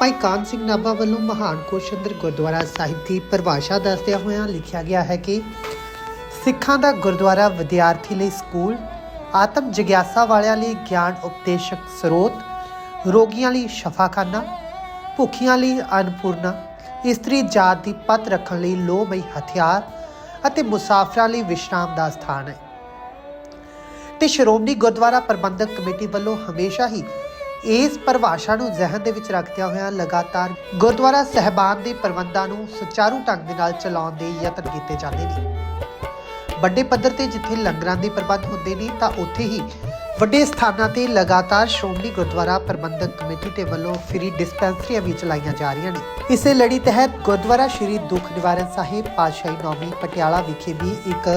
ਭਾਈ ਕਾਨ ਸਿੰਘ ਨਾਭਾ ਵੱਲੋਂ ਮਹਾਨ ਕੋਸ਼ਿੰਦਰ ਗੁਰਦੁਆਰਾ ਸਾਹਿਬ ਦੀ ਪਰਿਭਾਸ਼ਾ ਦੱਸਦਿਆਂ ਹੋਇਆਂ ਲਿਖਿਆ ਗਿਆ ਹੈ ਕਿ ਸਿੱਖਾਂ ਦਾ ਗੁਰਦੁਆਰਾ ਵਿਦਿਆਰਥੀ ਲਈ ਸਕੂਲ, ਆਤਮ ਜਿਗਿਆਸਾ ਵਾਲਿਆਂ ਲਈ ਗਿਆਨ ਉਪਦੇਸ਼ਕ ਸਰੋਤ, ਰੋਗੀਆਂ ਲਈ ਸ਼ਫਾਖਾਨਾ, ਭੁੱਖੀਆਂ ਲਈ ਅਨਪੂਰਨਾ, ਇਸਤਰੀ ਜਾਤ ਦੀ ਪਤ ਰੱਖਣ ਲਈ ਲੋਹਮਈ ਹਥਿਆਰ ਅਤੇ ਮੁਸਾਫਰਾਂ ਲਈ ਵਿਸ਼ਰਾਮ ਦਾ ਸਥਾਨ ਹੈ। ਤੇ ਸ਼੍ਰੋਮਣੀ ਗੁਰਦੁਆਰਾ ਪ੍ਰਬੰਧਕ ਕਮੇਟੀ ਵੱਲੋਂ ਹਮੇਸ਼ਾ ਹੀ ਇਸ ਪਰਿਭਾਸ਼ਾ ਨੂੰ ਜ਼ਿਹਨ ਦੇ ਵਿੱਚ ਰੱਖਦਿਆਂ ਹੋਇਆਂ ਲਗਾਤਾਰ ਗੁਰਦੁਆਰਾ ਸਹਿਬਾਨ ਦੇ ਪ੍ਰਬੰਧਾਂ ਨੂੰ ਸੁਚਾਰੂ ਢੰਗ ਦੇ ਨਾਲ ਚਲਾਉਣ ਦੇ ਯਤਨ ਕੀਤੇ ਜਾਂਦੇ ਨੇ। ਵੱਡੇ ਪੱਧਰ ਤੇ ਜਿੱਥੇ ਲੰਗਰਾਂ ਦੇ ਪ੍ਰਬੰਧ ਹੁੰਦੇ ਨੇ, ਤਾਂ ਉੱਥੇ ਹੀ ਵੱਡੇ ਸਥਾਨਾਂ ਤੇ ਲਗਾਤਾਰ ਸ਼੍ਰੋਮਣੀ ਗੁਰਦੁਆਰਾ ਪ੍ਰਬੰਧਕ ਕਮੇਟੀ ਦੇ ਵੱਲੋਂ ਫ੍ਰੀ ਡਿਸਪੈਂਸਰੀਆਂ ਵੀ ਚਲਾਈਆਂ ਜਾ ਰਹੀਆਂ ਨੇ। ਇਸੇ ਲੜੀ ਤਹਿਤ ਗੁਰਦੁਆਰਾ ਸ਼੍ਰੀ ਦੁੱਖ ਨਿਵਾਰਨ ਸਾਹਿਬ ਪਾਤਸ਼ਾਹੀ ਨੌਵੀਂ ਪਟਿਆਲਾ ਵਿਖੇ ਵੀ ਇੱਕ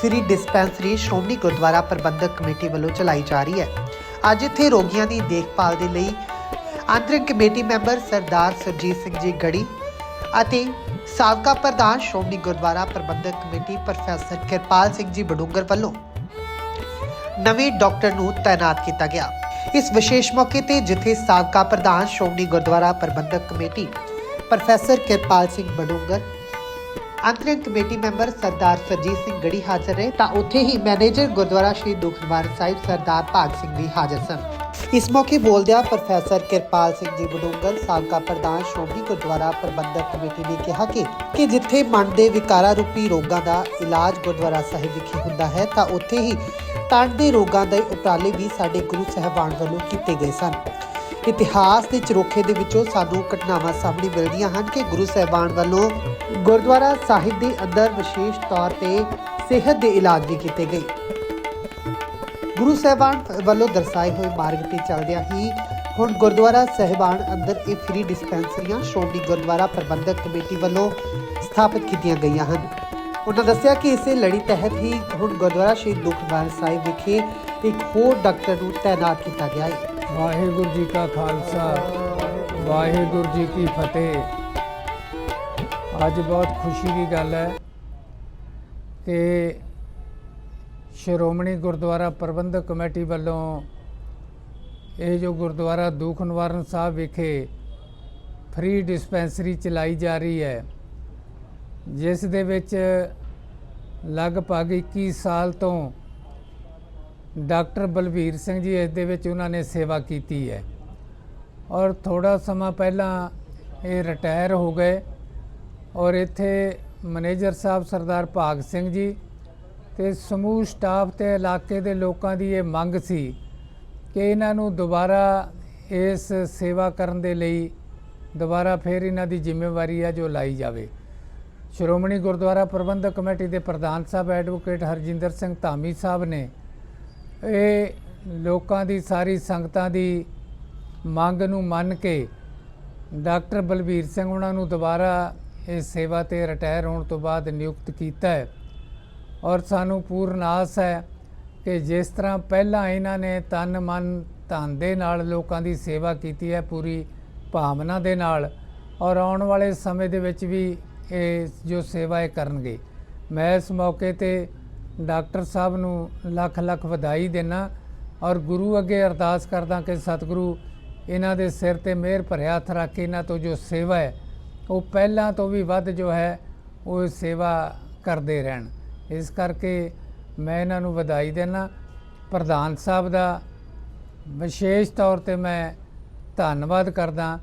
free dispensary Shiromani Gurdwara Prabandhak committee ਵੱਲੋਂ ਚਲਾਈ ਜਾ ਰਹੀ ਹੈ। ਅੱਜ ਇੱਥੇ ਰੋਗੀਆਂ ਦੀ ਦੇਖਭਾਲ ਦੇ ਲਈ ਆਂਤਰਿਕ ਕਮੇਟੀ ਮੈਂਬਰ ਸਰਦਾਰ ਸਰਜੀਤ ਸਿੰਘ ਜੀ ਗੜੀ ਅਤੇ ਸਾਬਕਾ ਪ੍ਰਧਾਨ ਸ਼੍ਰੋਮਣੀ ਗੁਰਦੁਆਰਾ ਪ੍ਰਬੰਧਕ ਕਮੇਟੀ ਪ੍ਰੋਫੈਸਰ ਕਿਰਪਾਲ ਸਿੰਘ ਜੀ ਬਡੂੰਗਰ ਵੱਲੋਂ ਨਵੇਂ ਡਾਕਟਰ ਨੂੰ ਤਾਇਨਾਤ ਕੀਤਾ ਗਿਆ। ਇਸ ਵਿਸ਼ੇਸ਼ ਮੌਕੇ ਤੇ ਜਿੱਥੇ ਸਾਬਕਾ ਪ੍ਰਧਾਨ ਸ਼੍ਰੋਮਣੀ ਗੁਰਦੁਆਰਾ ਪ੍ਰਬੰਧਕ ਕਮੇਟੀ ਪ੍ਰੋਫੈਸਰ ਕਿਰਪਾਲ ਸਿੰਘ ਬਡੂੰਗਰ ਅੰਤਰਿਮ ਕਮੇਟੀ ਮੈਂਬਰ ਸਰਦਾਰ ਸਰਜੀਤ ਸਿੰਘ ਗੜੀ ਹਾਜ਼ਰ ਰਹੇ ਤਾਂ ਉੱਥੇ ਹੀ ਮੈਨੇਜਰ ਗੁਰਦੁਆਰਾ ਸ਼੍ਰੀ ਦੁਖਨਿਵਾਰਨ ਸਾਹਿਬ ਸਰਦਾਰ ਭਾਗ ਸਿੰਘ ਵੀ ਹਾਜ਼ਰ ਸਨ। ਇਸ ਮੌਕੇ ਬੋਲਦਿਆਂ ਪ੍ਰੋਫੈਸਰ ਕਿਰਪਾਲ ਸਿੰਘ ਜੀ ਬਡੂੰਗਰ ਸਾਬਕਾ ਪ੍ਰਧਾਨ ਸ਼੍ਰੋਮਣੀ ਗੁਰਦੁਆਰਾ ਪ੍ਰਬੰਧਕ ਕਮੇਟੀ ਨੇ ਕਿਹਾ ਕਿ ਕਿ ਜਿੱਥੇ ਮਨ ਦੇ ਵਿਕਾਰਾਂ ਰੂਪੀ ਰੋਗਾਂ ਦਾ ਇਲਾਜ ਗੁਰਦੁਆਰਾ ਸਾਹਿਬ ਵਿਖੇ ਹੁੰਦਾ ਹੈ, ਤਾਂ ਉੱਥੇ ਹੀ ਤਨ ਦੇ ਰੋਗਾਂ ਦੇ ਉਪਰਾਲੇ ਵੀ ਸਾਡੇ ਗੁਰੂ ਸਾਹਿਬਾਨ ਵੱਲੋਂ ਕੀਤੇ ਗਏ ਸਨ। ਇਤਿਹਾਸ ਦੇ ਚਰੋਖੇ ਦੇ ਵਿੱਚੋਂ ਸਾਨੂੰ ਘਟਨਾਵਾਂ ਸਾਹਮਣੇ ਮਿਲਦੀਆਂ ਹਨ ਕਿ ਗੁਰੂ ਸਾਹਿਬਾਨ ਵੱਲੋਂ ਗੁਰਦੁਆਰਾ ਸਾਹਿਬ ਦੇ ਅੰਦਰ ਵਿਸ਼ੇਸ਼ ਤੌਰ ਤੇ ਸਿਹਤ ਦੇ ਇਲਾਜ ਵੀ ਕੀਤੇ ਗਏ। ਗੁਰੂ ਸਾਹਿਬਾਨ ਵੱਲੋਂ ਦਰਸਾਏ ਹੋਏ ਮਾਰਗ ਤੇ ਚੱਲਦਿਆਂ ਹੀ ਹੁਣ ਗੁਰਦੁਆਰਾ ਸਾਹਿਬਾਨ ਅੰਦਰ ਇਹ ਫ੍ਰੀ ਡਿਸਪੈਂਸਰੀਆਂ ਸ਼੍ਰੋਮਣੀ ਗੁਰਦੁਆਰਾ ਪ੍ਰਬੰਧਕ ਕਮੇਟੀ ਵੱਲੋਂ ਸਥਾਪਿਤ ਕੀਤੀਆਂ ਗਈਆਂ ਹਨ। ਉਹਨਾਂ ਦੱਸਿਆ ਕਿ ਇਸੇ ਲੜੀ ਤਹਿਤ ਹੀ ਹੁਣ ਗੁਰਦੁਆਰਾ ਸ਼੍ਰੀ ਦੁਖਨਿਵਾਰਨ ਸਾਹਿਬ ਵਿਖੇ ਇੱਕ ਹੋਰ ਡਾਕਟਰ ਨੂੰ ਤਾਇਨਾਤ ਕੀਤਾ ਗਿਆ ਹੈ। ਵਾਹਿਗੁਰੂ ਜੀ ਕਾ ਖਾਲਸਾ, ਵਾਹਿਗੁਰੂ ਜੀ ਕੀ ਫਤਿਹ। ਅੱਜ ਬਹੁਤ ਖੁਸ਼ੀ ਦੀ ਗੱਲ ਹੈ ਕਿ ਸ਼੍ਰੋਮਣੀ ਗੁਰਦੁਆਰਾ ਪ੍ਰਬੰਧਕ ਕਮੇਟੀ ਵੱਲੋਂ ਇਹ ਜੋ ਗੁਰਦੁਆਰਾ ਦੁੱਖ ਨਿਵਾਰਨ ਸਾਹਿਬ ਵਿਖੇ ਫ੍ਰੀ ਡਿਸਪੈਂਸਰੀ ਚਲਾਈ ਜਾ ਰਹੀ ਹੈ, ਜਿਸ ਦੇ ਵਿੱਚ ਲਗਭਗ 21 ਸਾਲ ਤੋਂ ਡਾਕਟਰ ਬਲਵੀਰ ਸਿੰਘ ਜੀ, ਇਸ ਦੇ ਵਿੱਚ ਉਹਨਾਂ ਨੇ ਸੇਵਾ ਕੀਤੀ ਹੈ। ਔਰ ਥੋੜਾ ਸਮਾਂ ਪਹਿਲਾਂ ਇਹ ਰਿਟਾਇਰ ਹੋ ਗਏ ਔਰ ਇੱਥੇ ਮੈਨੇਜਰ ਸਾਹਿਬ ਸਰਦਾਰ ਭਾਗ ਸਿੰਘ ਜੀ ਤੇ ਸਮੂਹ ਸਟਾਫ ਤੇ ਇਲਾਕੇ ਦੇ ਲੋਕਾਂ ਦੀ ਇਹ ਮੰਗ ਸੀ ਕਿ ਇਹਨਾਂ ਨੂੰ ਦੁਬਾਰਾ ਇਸ ਸੇਵਾ ਕਰਨ ਦੇ ਲਈ ਦੁਬਾਰਾ ਫਿਰ ਇਹਨਾਂ ਦੀ ਜ਼ਿੰਮੇਵਾਰੀ ਆ ਜੋ ਲਾਈ ਜਾਵੇ। ਸ਼੍ਰੋਮਣੀ ਗੁਰਦੁਆਰਾ ਪ੍ਰਬੰਧਕ ਕਮੇਟੀ ਦੇ ਪ੍ਰਧਾਨ ਸਾਹਿਬ, ਐਡਵੋਕੇਟ ਹਰਜਿੰਦਰ ਸਿੰਘ ਧਾਮੀ ਸਾਹਿਬ ਨੇ ਇਹ ਲੋਕਾਂ ਦੀ ਸਾਰੀ ਸੰਗਤਾਂ ਦੀ ਮੰਗ ਨੂੰ ਮੰਨ ਕੇ ਡਾਕਟਰ ਬਲਬੀਰ ਸਿੰਘ ਉਹਨਾਂ ਨੂੰ ਦੁਬਾਰਾ ਇਸ ਸੇਵਾ ਤੇ ਰਿਟਾਇਰ ਹੋਣ ਤੋਂ ਬਾਅਦ ਨਿਯੁਕਤ ਕੀਤਾ ਹੈ। ਔਰ ਸਾਨੂੰ ਪੂਰਨ ਆਸ ਹੈ ਕਿ ਜਿਸ ਤਰ੍ਹਾਂ ਪਹਿਲਾਂ ਇਹਨਾਂ ਨੇ ਤਨ ਮਨ ਧਨ ਦੇ ਨਾਲ ਲੋਕਾਂ ਦੀ ਸੇਵਾ ਕੀਤੀ ਹੈ, ਪੂਰੀ ਭਾਵਨਾ ਦੇ ਨਾਲ, ਔਰ ਆਉਣ ਵਾਲੇ ਸਮੇਂ ਦੇ ਵਿੱਚ ਵੀ ਇਹ ਜੋ ਸੇਵਾ ਇਹ ਕਰਨਗੇ। ਮੈਂ ਇਸ ਮੌਕੇ ਤੇ ਡਾਕਟਰ ਸਾਹਿਬ ਨੂੰ ਲੱਖ ਲੱਖ ਵਧਾਈ ਦੇਣਾ ਔਰ ਗੁਰੂ ਅੱਗੇ ਅਰਦਾਸ ਕਰਦਾ ਕਿ ਸਤਿਗੁਰੂ ਇਹਨਾਂ ਦੇ ਸਿਰ ਤੇ ਮਿਹਰ ਭਰਿਆ ਹੱਥ ਰੱਖ ਕੇ ਇਹਨਾਂ ਤੋਂ ਜੋ ਸੇਵਾ ਹੈ, ਉਹ ਪਹਿਲਾਂ ਤੋਂ ਵੀ ਵੱਧ ਜੋ ਹੈ, ਉਹ ਸੇਵਾ ਕਰਦੇ ਰਹਿਣ। ਇਸ ਕਰਕੇ ਮੈਂ ਇਹਨਾਂ ਨੂੰ ਵਧਾਈ ਦੇਣਾ। ਪ੍ਰਧਾਨ ਸਾਹਿਬ ਦਾ ਵਿਸ਼ੇਸ਼ ਤੌਰ ਤੇ ਮੈਂ ਧੰਨਵਾਦ ਕਰਦਾ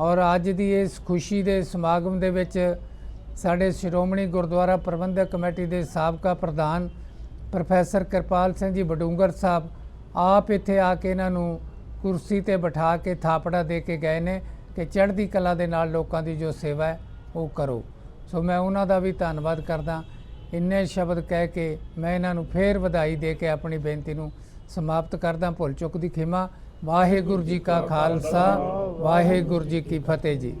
ਔਰ ਅੱਜ ਦੀ ਇਸ ਖੁਸ਼ੀ ਦੇ ਸਮਾਗਮ ਦੇ ਵਿੱਚ ਸਾਡੇ ਸ਼੍ਰੋਮਣੀ ਗੁਰਦੁਆਰਾ ਪ੍ਰਬੰਧਕ ਕਮੇਟੀ ਦੇ ਸਾਬਕਾ ਪ੍ਰਧਾਨ ਪ੍ਰੋਫੈਸਰ ਕਿਰਪਾਲ ਸਿੰਘ ਜੀ ਬਡੂੰਗਰ ਸਾਹਿਬ ਆਪ ਇੱਥੇ ਆ ਕੇ ਇਹਨਾਂ ਨੂੰ ਕੁਰਸੀ ਤੇ ਬਿਠਾ ਕੇ ਥਾਪੜਾ ਦੇ ਕੇ ਗਏ ਨੇ ਕਿ ਚੜ੍ਹਦੀ ਕਲਾ ਦੇ ਨਾਲ ਲੋਕਾਂ ਦੀ ਜੋ ਸੇਵਾ ਹੈ, ਉਹ ਕਰੋ। ਸੋ ਮੈਂ ਉਹਨਾਂ ਦਾ ਵੀ ਧੰਨਵਾਦ ਕਰਦਾ। ਇੰਨੇ ਸ਼ਬਦ ਕਹਿ ਕੇ ਮੈਂ ਇਹਨਾਂ ਨੂੰ ਫੇਰ ਵਧਾਈ ਦੇ ਕੇ ਆਪਣੀ ਬੇਨਤੀ ਨੂੰ ਸਮਾਪਤ ਕਰਦਾ। ਭੁੱਲ ਚੁੱਕ ਦੀ ਖਿਮਾ। ਵਾਹਿਗੁਰੂ ਜੀ ਕਾ ਖਾਲਸਾ, ਵਾਹਿਗੁਰੂ ਜੀ ਕੀ ਫਤਿਹ ਜੀ।